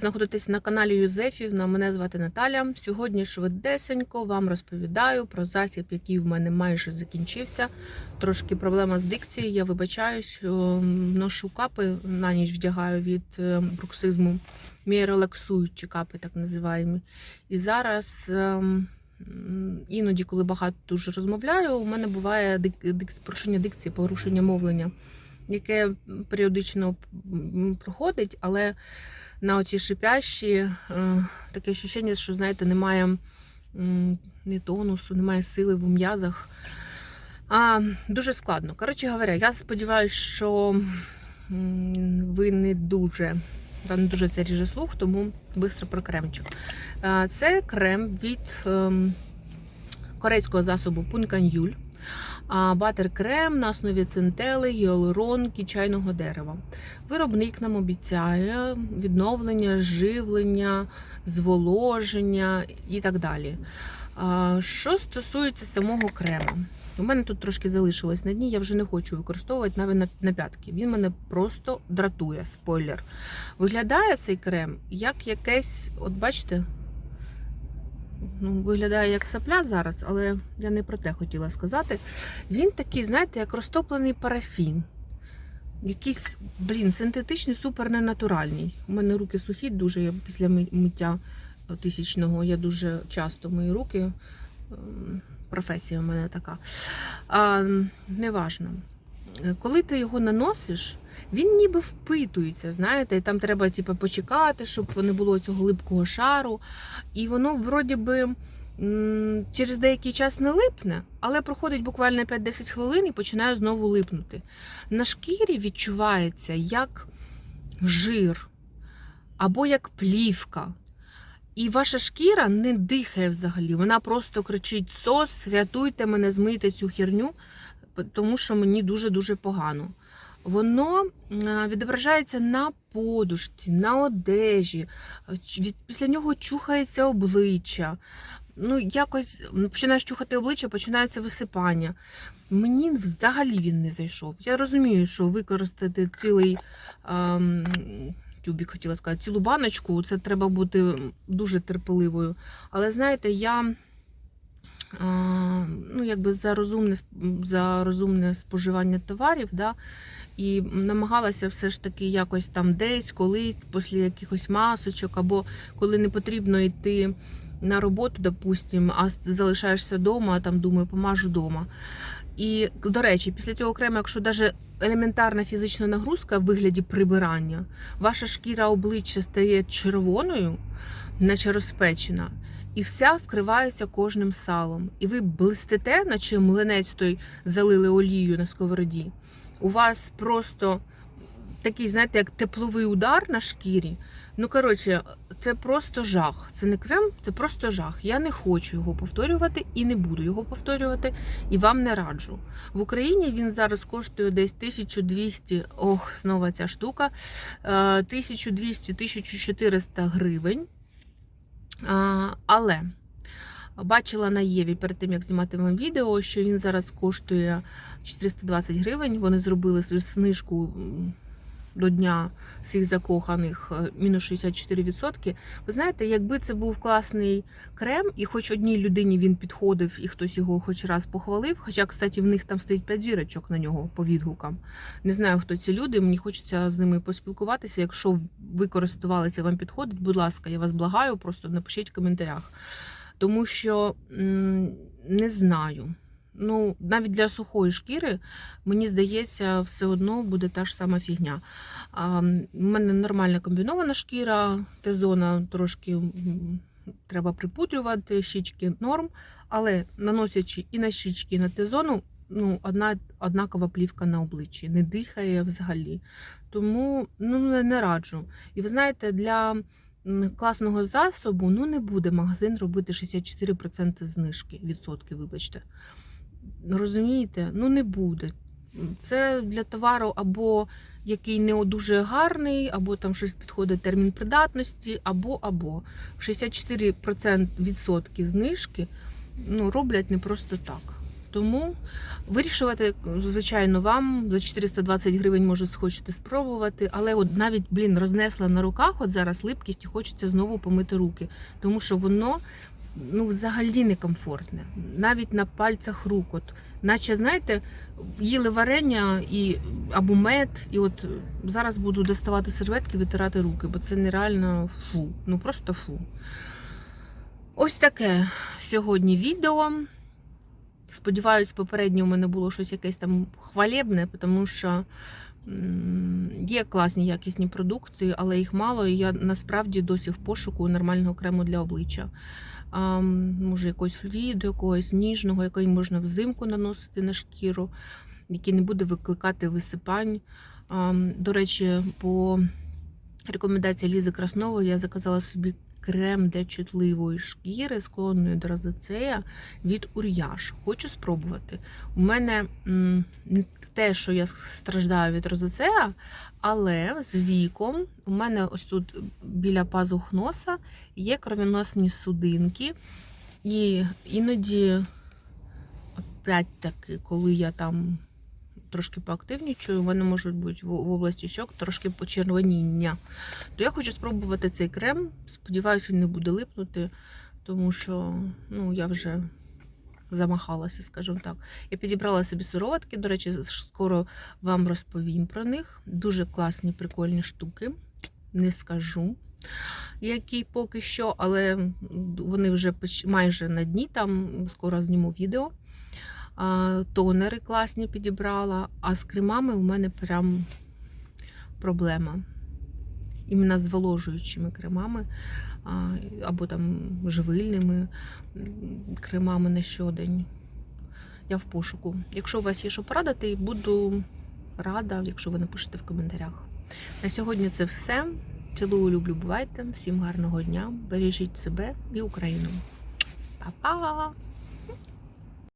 Знаходитесь на каналі Юзефівна. Мене звати Наталя. Сьогодні швидесенько вам розповідаю про засіб, який в мене майже закінчився. Трошки проблема з дикцією. Я вибачаюсь, ношу капи на ніч вдягаю від е, бруксизму. Мієрелаксуючі капи, так називаємо. І зараз ем, іноді, коли багато дуже розмовляю, у мене буває порушення дикції, порушення мовлення, яке періодично проходить, але на оці шипящі, е, таке відчуття, що, знаєте, немає ні тонусу, немає сили в м'язах. А, дуже складно. Коротше говоря, я сподіваюся, що ви не дуже, вам не дуже це ріже слух, тому швидко про кремчик. Це крем від ем, корейського засобу Пунканюль. Батер-крем на основі центели, гіалуронки, чайного дерева. Виробник нам обіцяє відновлення, живлення, зволоження і так далі. Що стосується самого крему, у мене тут трошки залишилось на дні, я вже не хочу використовувати навіть на, на п'ятки. Він мене просто дратує, спойлер. Виглядає цей крем як якесь, от бачите, ну, виглядає як сапля зараз, але я не про те хотіла сказати. Він такий, знаєте, як розтоплений парафін. Якийсь, блін, синтетичний, супер ненатуральний. У мене руки сухі, дуже я після миття тисячного. Я дуже часто мию руки. Ем, Професія в мене така. А, неважно. Е, Коли ти його наносиш, він ніби впитується, знаєте, і там треба типу, почекати, щоб не було цього липкого шару. І воно вроді би через деякий час не липне, але проходить буквально 5-10 хвилин і починає знову липнути. На шкірі відчувається як жир або як плівка. І ваша шкіра не дихає взагалі. Вона просто кричить: сос, рятуйте мене, змийте цю херню, тому що мені дуже-дуже погано. Воно відображається на подушці, на одежі, після нього чухається обличчя. Ну, якось починаєш чухати обличчя, починаються висипання. Мені взагалі він не зайшов. Я розумію, що використати цілий ем, тюбік, хотіла сказати, цілу баночку, це треба бути дуже терпеливою. Але знаєте, я ну, якби за розумне, за розумне споживання товарів, да, і намагалася все ж таки якось там десь, колись, після якихось масочок, або коли не потрібно йти на роботу, допустим, а залишаєшся вдома, там думаю, помажу вдома. І, до речі, після цього крему, якщо навіть елементарна фізична нагрузка в вигляді прибирання, ваша шкіра обличчя стає червоною, наче розпечена, і вся вкривається кожним салом. І ви блистите, наче млинець той залили олією на сковороді. У вас просто такий, знаєте, як тепловий удар на шкірі. Ну, коротше, це просто жах. Це не крем, це просто жах. Я не хочу його повторювати і не буду його повторювати, і вам не раджу. В Україні він зараз коштує десь 1200, ох, знову ця штука, е, 1200-1400 гривень. Але бачила на Єві перед тим, як знімати вам відео, що він зараз коштує 420 гривень. Вони зробили знижку до дня всіх закоханих е, мінус 64%. Ви знаєте, якби це був класний крем, і хоч одній людині він підходив, і хтось його хоч раз похвалив. Хоча, кстати, в них там стоїть 5 зірочок на нього по відгукам. Не знаю, хто ці люди. Мені хочеться з ними поспілкуватися. Якщо ви користувалися, вам підходить, будь ласка, я вас благаю, просто напишіть в коментарях. Тому що не знаю. Ну, навіть для сухої шкіри, мені здається, все одно буде та ж сама фігня. А, У мене нормальна комбінована шкіра, Т-зона трошки треба припудрювати, щічки норм, але наносячи і на щічки, і на Т-зону, ну, одна однакова плівка на обличчі, не дихає взагалі. Тому ну, не, не раджу. І ви знаєте, для класного засобу ну, не буде магазин робити 64% знижки, відсотки, вибачте. Розумієте? Ну не буде. Це для товару або який не дуже гарний, або там щось підходить термін придатності, або або 64% відсотків знижки ну, роблять не просто так. Тому вирішувати, звичайно, вам за 420 гривень може схочете спробувати, але от навіть, блін, рознесла на руках от зараз липкість і хочеться знову помити руки, тому що воно ну, взагалі некомфортне. Навіть на пальцях рук. От, наче, знаєте, їли варення і, або мед, і от зараз буду доставати серветки, витирати руки, бо це нереально фу. Ну просто фу. Ось таке сьогодні відео. Сподіваюсь, попередньо у мене було щось якесь там хвалебне, тому що є класні якісні продукти, але їх мало, і я насправді досі в пошуку нормального крему для обличчя. А, може, якогось ліду, якогось ніжного, який можна взимку наносити на шкіру, який не буде викликати висипань. А, До речі, по рекомендації Лізи Краснової я заказала собі крем для чутливої шкіри, склонної до розацея від Ур'яш. Хочу спробувати. У мене не те, що я страждаю від розацея, але з віком у мене ось тут біля пазух носа є кровоносні судинки. І іноді, опять таки, коли я там трошки поактивнічую, мене можуть бути в області щок трошки почервоніння. То я хочу спробувати цей крем. Сподіваюся, він не буде липнути, тому що ну, я вже замахалася, скажімо так. Я підібрала собі сироватки, до речі, скоро вам розповім про них. Дуже класні, прикольні штуки. Не скажу, які поки що, але вони вже майже на дні, там скоро зніму відео. Тонери класні підібрала, а з кремами у мене прям проблема. Іменно з зволожуючими кремами або там живильними кремами на щодень. Я в пошуку. Якщо у вас є що порадити, буду рада, якщо ви напишете в коментарях. На сьогодні це все. Цілую, люблю, бувайте. Всім гарного дня. Бережіть себе і Україну. Па-па!